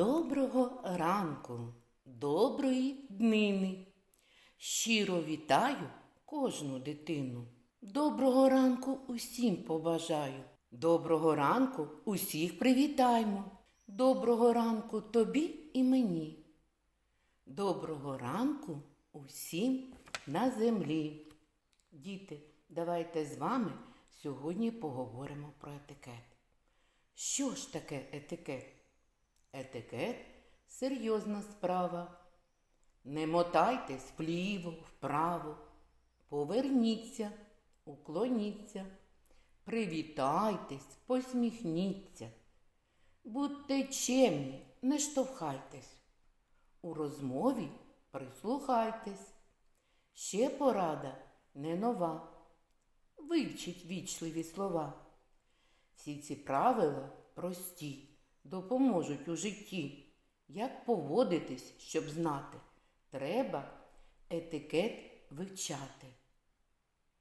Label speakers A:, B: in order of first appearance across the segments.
A: Доброго ранку, доброї днини. Щиро вітаю кожну дитину. Доброго ранку усім побажаю. Доброго ранку усіх привітаймо. Доброго ранку тобі і мені. Доброго ранку усім на землі. Діти, давайте з вами сьогодні поговоримо про етикет. Що ж таке етикет? Етикет серйозна справа. Не мотайтесь вліво, вправо, поверніться, уклоніться, привітайтесь, посміхніться. Будьте чемні, не штовхайтесь. У розмові прислухайтесь. Ще порада не нова. Вивчіть вічливі слова. Всі ці правила прості, допоможуть у житті. Як поводитись, щоб знати, треба етикет вивчати.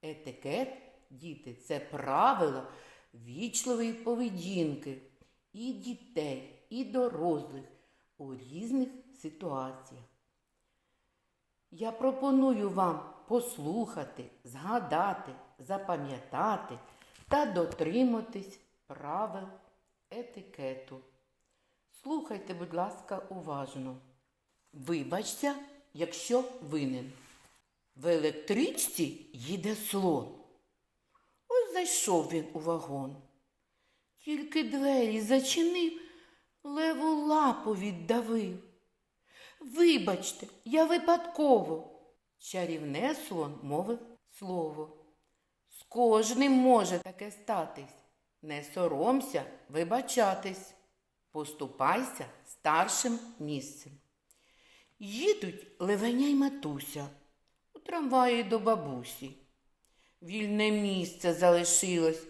A: Етикет, діти, це правила вічливої поведінки і дітей, і дорослих у різних ситуаціях. Я пропоную вам послухати, згадати, запам'ятати та дотриматись правил етикету. Слухайте, будь ласка, уважно. Вибачся, якщо винен. В електричці їде слон. Ось зайшов він у вагон. Тільки двері зачинив, леву лапу віддавив. Вибачте, я випадково. Чарівне слон мовив слово. З кожним може таке статись. Не соромся вибачатись. Поступайся старшим місцем. Їдуть левеня й матуся у трамваї до бабусі. Вільне місце залишилось.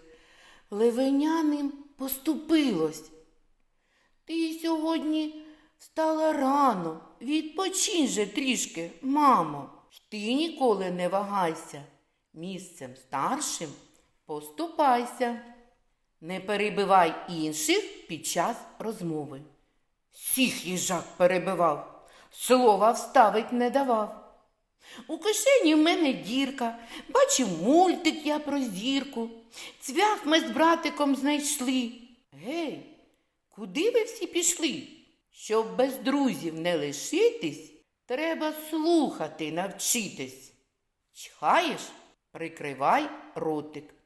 A: Левеня ним поступилось. Ти сьогодні встала рано. Відпочинь же трішки, мамо. Ти ніколи не вагайся. Місцем старшим поступайся. Не перебивай інших під час розмови. Всіх їжак перебивав, слова вставить не давав. У кишені в мене дірка, бачив мультик я про зірку. Цвях ми з братиком знайшли. Гей, куди ви всі пішли? Щоб без друзів не лишитись, треба слухати, навчитись. Чхаєш, прикривай ротик.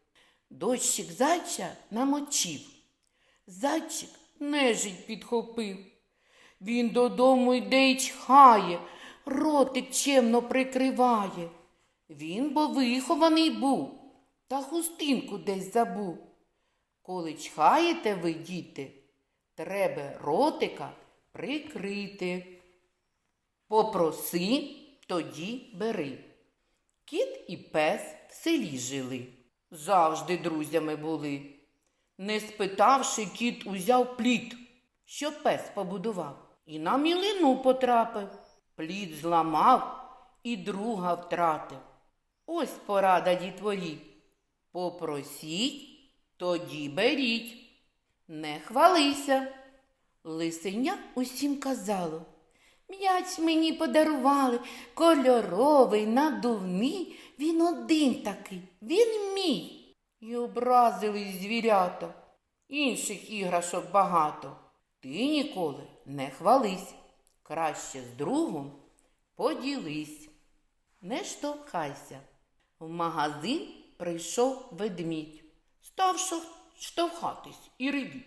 A: Дощик зайча намочив. Зайчик нежить підхопив. Він додому йде й чхає, ротик чемно прикриває. Він бо вихований був, та хустинку десь забув. Коли чхаєте ви, діти, треба ротика прикрити. Попроси, тоді бери. Кіт і пес в селі жили завжди друзями були. Не спитавши, кіт узяв плід, що пес побудував, і на мілину потрапив. Плід зламав і друга втратив. Ось порада дітворі. Попросіть, тоді беріть. Не хвалися. Лисеня усім казало. М'яч мені подарували, кольоровий, надувний, він один такий, він мій. І образились звірята. Інших іграшок багато. Ти ніколи не хвались. Краще з другом поділись. Не штовхайся. В магазин прийшов ведмідь. Став штовхатись і ревіть.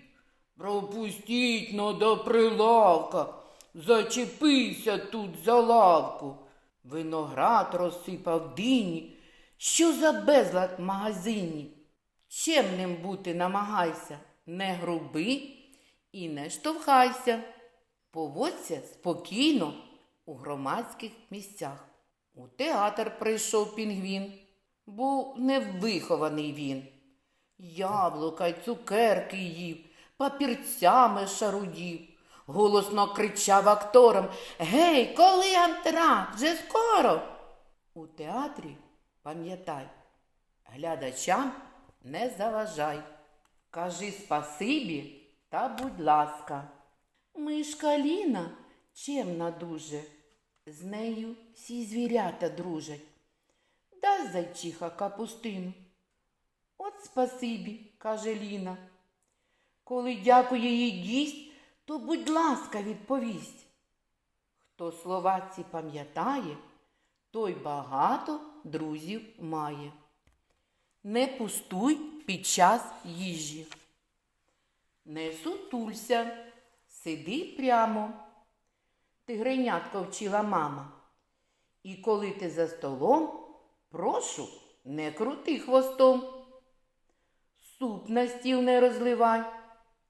A: Пропустіть но до прилавка. Зачепися тут за лавку. Виноград розсипав дині. Що за безлад в магазині? Чемним бути намагайся, не груби і не штовхайся. Поводься спокійно у громадських місцях. У театр прийшов пінгвін, був невихований він. Яблука й цукерки їв, папірцями шарудів голосно кричав акторам Гей, коли антракт? Вже скоро. У театрі пам'ятай, глядачам не заважай. Кажи спасибі та будь ласка. Мишка Ліна чемна дуже, з нею всі звірята дружать. Дай зайчиха капустину. От спасибі, каже Ліна. Коли дякує їй гість, то будь ласка, відповість. Хто слова ці пам'ятає, той багато друзів має. Не пустуй під час їжі. Не сутулься, сиди прямо. Тигренятко вчила мама. І коли ти за столом, прошу, не крути хвостом. Суп на стіл не розливай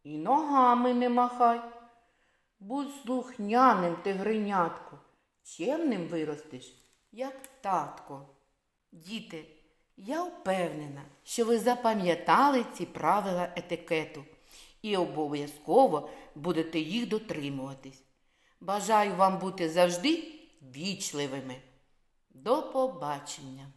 A: і ногами не махай. Будь слухняним тигренятко, чемним виростеш, як татко. Діти, я впевнена, що ви запам'ятали ці правила етикету і обов'язково будете їх дотримуватись. Бажаю вам бути завжди вічливими. До побачення!